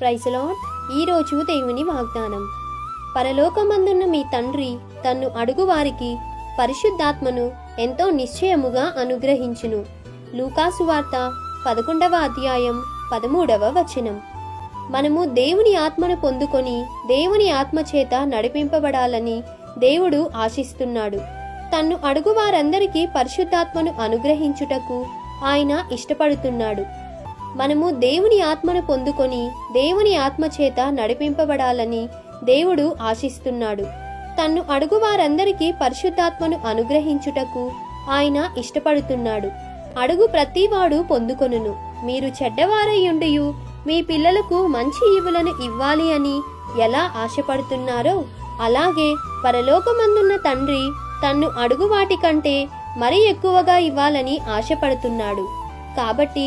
ప్రైసలో ఈరోజు దేవుని వాగ్దానం. పరలోకమందున్న మీ తండ్రి తన్ను అడుగువారికి పరిశుద్ధాత్మను ఎంతో నిశ్చయముగా అనుగ్రహించును. లూకాసు వార్త పదకొండవ అధ్యాయం పదమూడవ వచనం. మనము దేవుని ఆత్మను పొందుకొని దేవుని ఆత్మ చేత నడిపింపబడాలని దేవుడు ఆశిస్తున్నాడు. తన్ను అడుగు వారందరికీ పరిశుద్ధాత్మను అనుగ్రహించుటకు ఆయన ఇష్టపడుతున్నాడు. మనము దేవుని ఆత్మను పొందుకొని దేవుని ఆత్మ చేత నడిపింపబడాలని దేవుడు ఆశిస్తున్నాడు. తన్ను అడుగు వారందరికీ పరిశుద్ధాత్మను అనుగ్రహించుటకు ఆయన ఇష్టపడుతున్నాడు. అడుగు ప్రతివాడు పొందుకొనును. మీరు చెడ్డవారయ్యుండియు మీ పిల్లలకు మంచి ఈవులను ఇవ్వాలి అని ఎలా ఆశపడుతున్నారో అలాగే పరలోకమందున్న తండ్రి తన్ను అడుగు వాటి కంటే మరి ఎక్కువగా ఇవ్వాలని ఆశపడుతున్నాడు. కాబట్టి